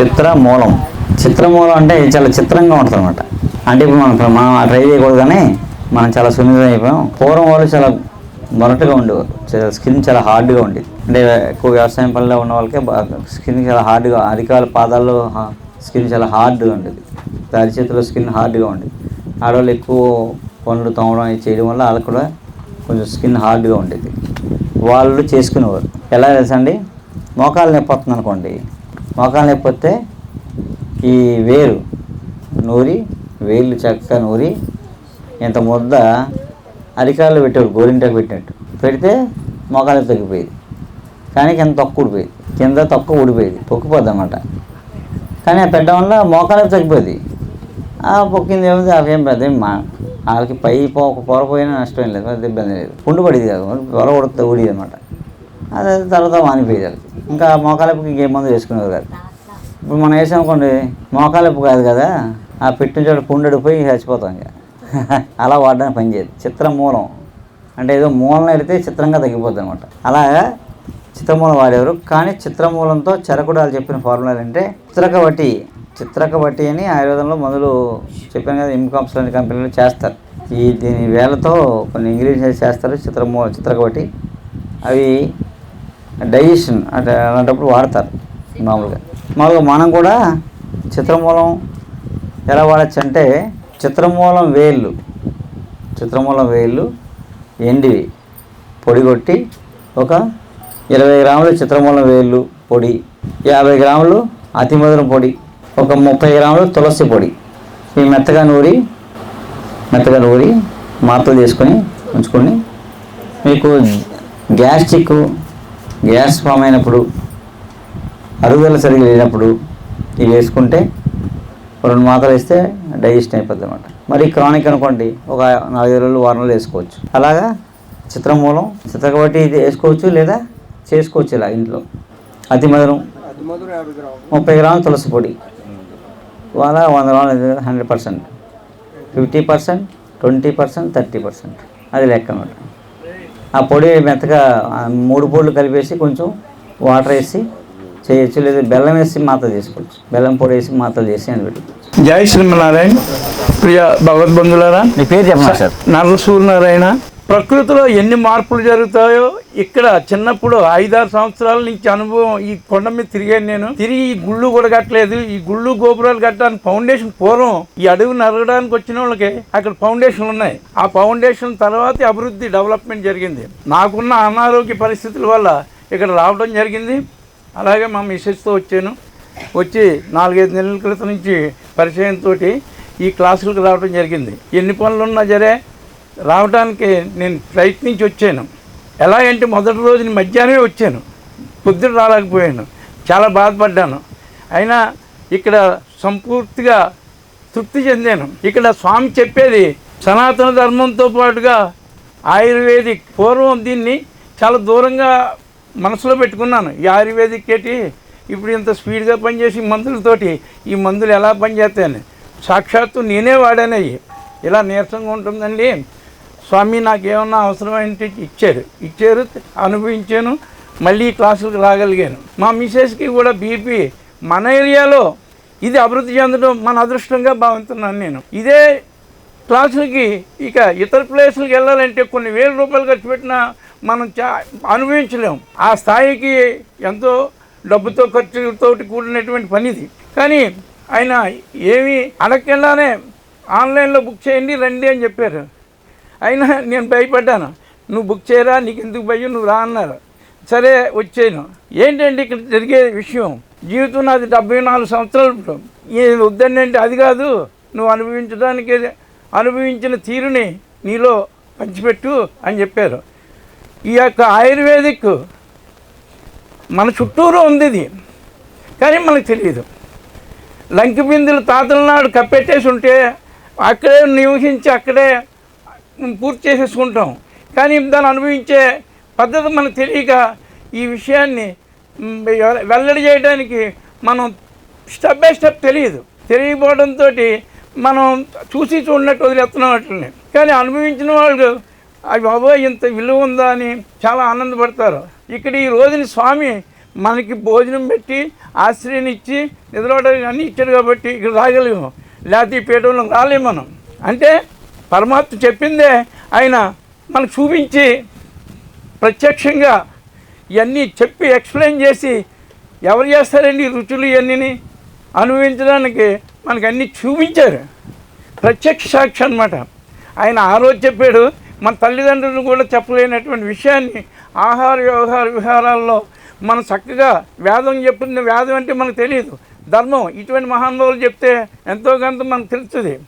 చిత్ర మూలం చిత్రమూలం అంటే చాలా చిత్రంగా ఉంటుంది అనమాట అంటే ఇప్పుడు మనం మనం ట్రై చేయకూడదు కానీ మనం చాలా సున్నితం అయిపోయాం. పూర్వం వాళ్ళు చాలా మొరటుగా ఉండేవారు. స్కిన్ చాలా హార్డ్గా ఉండేది. అంటే ఎక్కువ వ్యవసాయం పనిలో ఉన్న వాళ్ళకే స్కిన్ చాలా హార్డ్గా అధికారుల పాదాల్లో స్కిన్ చాలా హార్డ్గా ఉండేది. అరిచేతిలో స్కిన్ హార్డ్గా ఉండేది. ఆడవాళ్ళు ఎక్కువ పనులు తోమడం అవి చేయడం వల్ల వాళ్ళకి కూడా కొంచెం స్కిన్ హార్డ్గా ఉండేది. వాళ్ళు చేసుకునేవారు. ఎలా తెలుసండి మోకాలు నొప్పి వస్తుంది అనుకోండి మోకాలు లేకపోతే ఈ వేరు నూరి వేళ్ళు చక్కగా నూరి ఇంత ముద్ద అరికాళ్ళు పెట్టారు గోరింటకు పెట్టినట్టు. పెడితే మోకాలు తగ్గిపోయేది. కానీ కింద తొక్క ఊడిపోయేది. కింద తొక్క ఊడిపోయేది. పొక్కిపోద్ది అనమాట కానీ ఆ పెట్టడం వల్ల మోకాలు నొప్పి తగ్గిపోయింది. ఆ పొక్కింది ఏముంది? అవేం పెద్ద మా వాళ్ళకి పై పో పొర నష్టం ఏం లేదు. పెద్ద ఇబ్బంది లేదు. పుండు పడేది కాదు. పొర ఉడితే ఊడిది అనమాట అదే తర్వాత మానిపోయేది ఇంకా మోకాలపుకి ఇంకేం మందు వేసుకునేది కాదు. ఇప్పుడు మనం వేసామనుకోండి మోకాలపు కాదు కదా ఆ పెట్టిన చోట పుండడిపోయి చచ్చిపోతాం ఇంకా. అలా వాడడానికి పనిచేయదు చిత్రమూలం అంటే ఏదో మూలం వెళితే చిత్రంగా తగ్గిపోద్ది అనమాట. అలాగా చిత్రమూలం వాడేవారు. కానీ చిత్రమూలంతో చెరకుడాలు చెప్పిన ఫార్ములాలు అంటే చిత్రక వటి చిత్రక వటి అని ఆయుర్వేదంలో మొదలు చెప్పాను కదా ఇన్కామ్స్ లాంటి కంపెనీలు చేస్తారు. ఈ దీని వేలతో కొన్ని ఇంగ్రీడియంట్స్ చేస్తారు చిత్రమూ చిత్రక వటి అవి డైజెషన్ అంటే అలాంటప్పుడు వాడతారు మామూలుగా. మామూలుగా మనం కూడా చిత్రమూలం ఎలా వాడచ్చు అంటే చిత్రమూలం వేళ్ళు చిత్రమూలం వేళ్ళు ఎండివి పొడి కొట్టి ఒక ఇరవై గ్రాములు చిత్రమూలం వేళ్ళు పొడి యాభై గ్రాములు అతిమధురం పొడి ఒక ముప్పై గ్రాములు తులసి పొడి. ఈ మెత్తగా నూరి మెత్తగా నూరి మాత్రలు చేసుకొని ఉంచుకొని మీకు గ్యాస్ట్రిక్ గ్యాస్ ఫామ్ అయినప్పుడు అరుగుదల సరిగ్గా లేనప్పుడు ఇవి వేసుకుంటే రెండు మాత్రలు వేస్తే డైజెషన్ అయిపోద్ది అనమాట మరి క్రానిక్ అనుకోండి ఒక నాలుగైదు రోజులు వారం రోజులు వేసుకోవచ్చు. అలాగా చిత్రమూలం చిత్రకబట్టి ఇది వేసుకోవచ్చు లేదా చేసుకోవచ్చు ఇలా ఇంట్లో. అతి మధురం. ముప్పై గ్రాములు తులసి పొడి. వాళ్ళ వంద గ్రాములు hundred percent. Fifty percent twenty percent thirty percent. అది లెక్క అనమాట ఆ పొడి మెత్తగా మూడు పొడులు కలిపేసి కొంచెం వాటర్ వేసి చేయొచ్చు లేదా బెల్లం వేసి మాత్ర చేసుకోవచ్చు. బెల్లం పొడి వేసి మాత్రలు చేసి అని పెట్టుకోవచ్చు. జై శ్రీమన్నారాయణ. ప్రియ భగవద్బంధులారా మీ పేరు చెప్పండి సార్. నర్ర సూర్యనారాయణ. ప్రకృతిలో ఎన్ని మార్పులు జరుగుతాయో ఇక్కడ చిన్నప్పుడు ఐదారు సంవత్సరాల నుంచి అనుభవం ఈ కొండ మీద తిరిగాను నేను. తిరిగి ఈ గుళ్ళు కూడా కట్టలేదు. ఈ గుళ్ళు గోపురాలు కట్టడానికి ఫౌండేషన్ పూర్వం ఈ అడవి నరగడానికి వచ్చిన వాళ్ళకి అక్కడ ఫౌండేషన్లు ఉన్నాయి. ఆ ఫౌండేషన్ తర్వాత అభివృద్ధి డెవలప్మెంట్ జరిగింది. నాకున్న అనారోగ్య పరిస్థితుల వల్ల ఇక్కడ రావడం జరిగింది. అలాగే మా మిసెస్తో వచ్చాను. వచ్చి నాలుగైదు నెలల క్రితం నుంచి పరిచయంతో ఈ క్లాసులకు రావడం జరిగింది. ఎన్ని పనులు ఉన్నా సరే రావడానికి నేను ప్రయత్నించి వచ్చాను. ఎలా అంటే మొదటి రోజుని మధ్యాహ్నమే వచ్చాను. పొద్దున రాలేకపోయాను. చాలా బాధపడ్డాను. అయినా ఇక్కడ సంపూర్తిగా తృప్తి చెందాను. ఇక్కడ స్వామి చెప్పేది సనాతన ధర్మంతో పాటుగా ఆయుర్వేదిక్ పూర్వం దీన్ని చాలా దూరంగా మనసులో పెట్టుకున్నాను. ఈ ఆయుర్వేదిక్ ఏంటి? ఇప్పుడు ఇంత స్పీడ్గా పనిచేసి మందులతోటి ఈ మందులు ఎలా పనిచేస్తాయని. సాక్షాత్తు నేనే వాడానయ్యి ఇలా నీరసంగా ఉంటుందండి. స్వామి నాకేమన్నా అవసరమైనట్టు ఇచ్చారు. ఇచ్చారు అనుభవించాను మళ్ళీ క్లాసులకు రాగలిగాను. మా మిసెస్కి కూడా బీపీ. మన ఏరియాలో ఇది అభివృద్ధి చెందడం మన అదృష్టంగా భావిస్తున్నాను నేను. ఇదే క్లాసులకి ఇక ఇతర ప్లేసులకు వెళ్ళాలంటే కొన్ని వేల రూపాయలు ఖర్చు పెట్టినా మనం చా అనుభవించలేం. ఆ స్థాయికి ఎంతో డబ్బుతో ఖర్చుతోటి కూడినటువంటి పని ఇది. కానీ ఆయన ఏమి అడగకుండానే ఆన్లైన్లో బుక్ చేయండి రండి అని చెప్పారు. అయినా నేను భయపడ్డాను. నువ్వు బుక్ చేయరా? నీకు ఎందుకు భయం? నువ్వు రా అన్నారు. సరే వచ్చాను. ఏంటంటే ఇక్కడ జరిగే విషయం? జీవితం నాది డెబ్బై నాలుగు సంవత్సరాలు ఇప్పుడు వద్దండి అంటే అది కాదు. నువ్వు అనుభవించడానికి అనుభవించిన తీరుని నీలో పంచిపెట్టు అని చెప్పారు. ఈ యొక్క ఆయుర్వేదిక్ మన చుట్టూరు ఉంది ఇది. కానీ మనకు తెలియదు. లంకి బిందులు తాతల నాడు కప్పెట్టేసి ఉంటే అక్కడే నివసించి అక్కడే పూర్తి చేసేసుకుంటాం. కానీ దాన్ని అనుభవించే పద్ధతి మనకు తెలియక ఈ విషయాన్ని వెల్లడి చేయడానికి మనం స్టెప్ బై స్టెప్ తెలియదు. తెలియకపోవడంతో మనం చూసి చూడనట్టు వదిలేస్తున్నాం వాటిని కానీ అనుభవించిన వాళ్ళు అవి బాబోయ్ ఇంత విలువ ఉందా అని చాలా ఆనందపడతారు. ఇక్కడ ఈ రోజుని స్వామి మనకి భోజనం పెట్టి ఆశ్రయం ఇచ్చి నిద్రపడడానికి అన్నీ ఇచ్చాడు కాబట్టి ఇక్కడ రాగలేము లేకపోతే ఈ పీఠంలో రాలేము మనం. అంటే పరమాత్మ చెప్పిందే ఆయన మనకు చూపించి ప్రత్యక్షంగా ఇవన్నీ చెప్పి ఎక్స్ప్లెయిన్ చేసి ఎవరు చేస్తారండి రుచులు ఇవన్నీ అనుభవించడానికి మనకు అన్నీ చూపించారు. ప్రత్యక్ష సాక్షి అనమాట ఆయన ఆ రోజు చెప్పాడు మన తల్లిదండ్రులు కూడా చెప్పలేనటువంటి విషయాన్ని ఆహార వ్యవహార విహారాల్లో మనం చక్కగా వేదం చెప్పింది వేదం అంటే మనకు తెలియదు. ధర్మం ఇటువంటి మహానుభావులు చెప్తే ఎంతో కొంత మనకు తెలుస్తుంది.